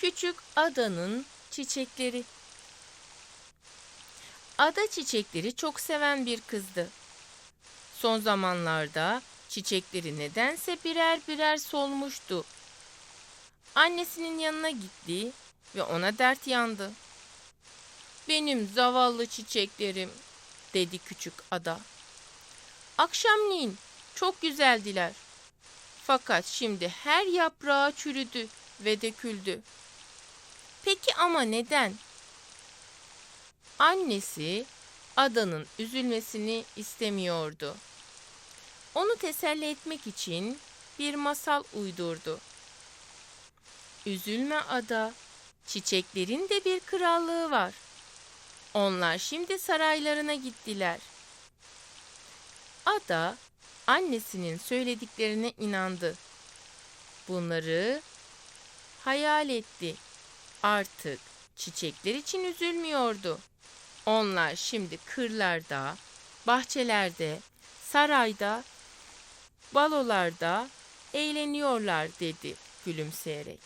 Küçük adanın çiçekleri. Ada çiçekleri çok seven bir kızdı. Son zamanlarda çiçekleri nedense birer birer solmuştu. Annesinin yanına gitti ve ona dert yandı. Benim zavallı çiçeklerim, dedi küçük ada. Akşamleyin çok güzeldiler. Fakat şimdi her yaprağı çürüdü ve döküldü. Peki ama neden? Annesi adanın üzülmesini istemiyordu. Onu teselli etmek için bir masal uydurdu. Üzülme ada, çiçeklerin de bir krallığı var. Onlar şimdi saraylarına gittiler. Ada annesinin söylediklerine inandı. Bunları hayal etti. Artık çiçekler için üzülmüyordu. Onlar şimdi kırlarda, bahçelerde, sarayda, balolarda eğleniyorlar dedi gülümseyerek.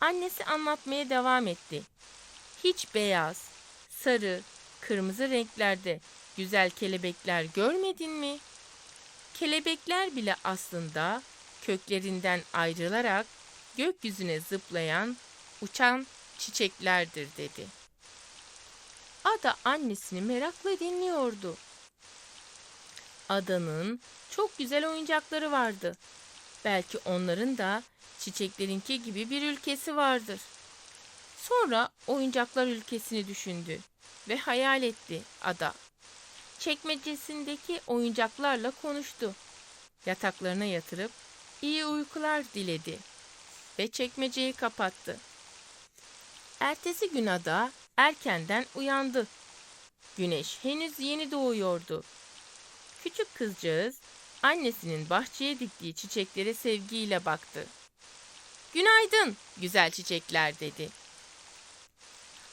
Annesi anlatmaya devam etti. Hiç beyaz, sarı, kırmızı renklerde güzel kelebekler görmedin mi? Kelebekler bile aslında köklerinden ayrılarak gökyüzüne zıplayan, uçan çiçeklerdir dedi. Ada annesini merakla dinliyordu. Adanın çok güzel oyuncakları vardı. Belki onların da çiçeklerinki gibi bir ülkesi vardır. Sonra oyuncaklar ülkesini düşündü ve hayal etti ada. Çekmecesindeki oyuncaklarla konuştu. Yataklarına yatırıp iyi uykular diledi ve çekmeceyi kapattı. Ertesi gün ada erkenden uyandı. Güneş henüz yeni doğuyordu. Küçük kızcağız annesinin bahçeye diktiği çiçeklere sevgiyle baktı. Günaydın güzel çiçekler dedi.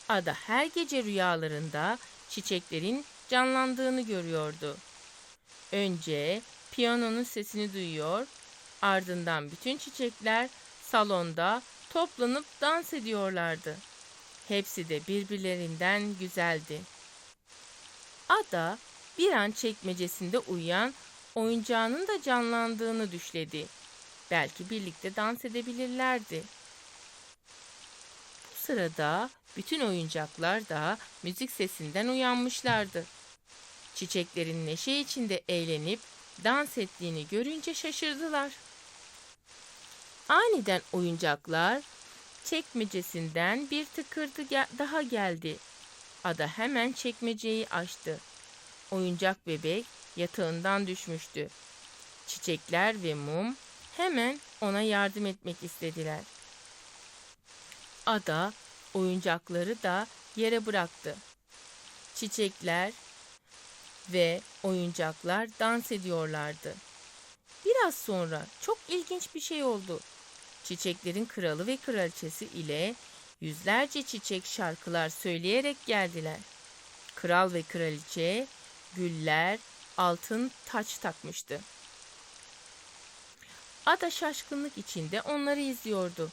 Ada her gece rüyalarında çiçeklerin canlandığını görüyordu. Önce piyanonun sesini duyuyor, ardından bütün çiçekler salonda toplanıp dans ediyorlardı. Hepsi de birbirlerinden güzeldi. Ada bir an çekmecesinde uyuyan oyuncağının da canlandığını düşledi. Belki birlikte dans edebilirlerdi. Bu sırada bütün oyuncaklar da müzik sesinden uyanmışlardı. Çiçeklerin neşe içinde eğlenip dans ettiğini görünce şaşırdılar. Aniden oyuncaklar çekmecesinden bir tıkırdı daha geldi. Ada hemen çekmeceyi açtı. Oyuncak bebek yatağından düşmüştü. Çiçekler ve mum hemen ona yardım etmek istediler. Ada oyuncakları da yere bıraktı. Çiçekler ve oyuncaklar dans ediyorlardı. Biraz sonra çok ilginç bir şey oldu. Çiçeklerin kralı ve kraliçesi ile yüzlerce çiçek şarkılar söyleyerek geldiler. Kral ve kraliçe güller, altın taç takmıştı. Ada şaşkınlık içinde onları izliyordu.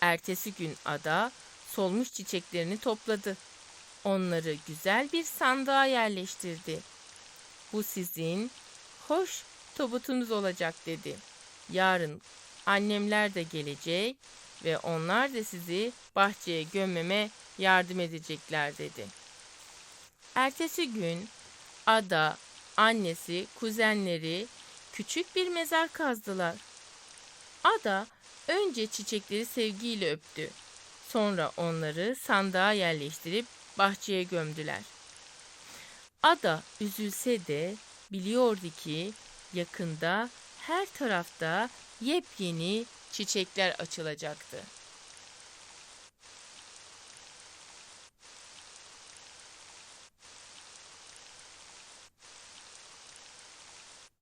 Ertesi gün ada solmuş çiçeklerini topladı. Onları güzel bir sandığa yerleştirdi. Bu sizin hoş tabutunuz olacak dedi. Yarın annemler de gelecek ve onlar da sizi bahçeye gömmeme yardım edecekler dedi. Ertesi gün ada, annesi, kuzenleri küçük bir mezar kazdılar. Ada önce çiçekleri sevgiyle öptü. Sonra onları sandığa yerleştirip bahçeye gömdüler. Ada üzülse de biliyordu ki yakında her tarafta yepyeni çiçekler açılacaktı.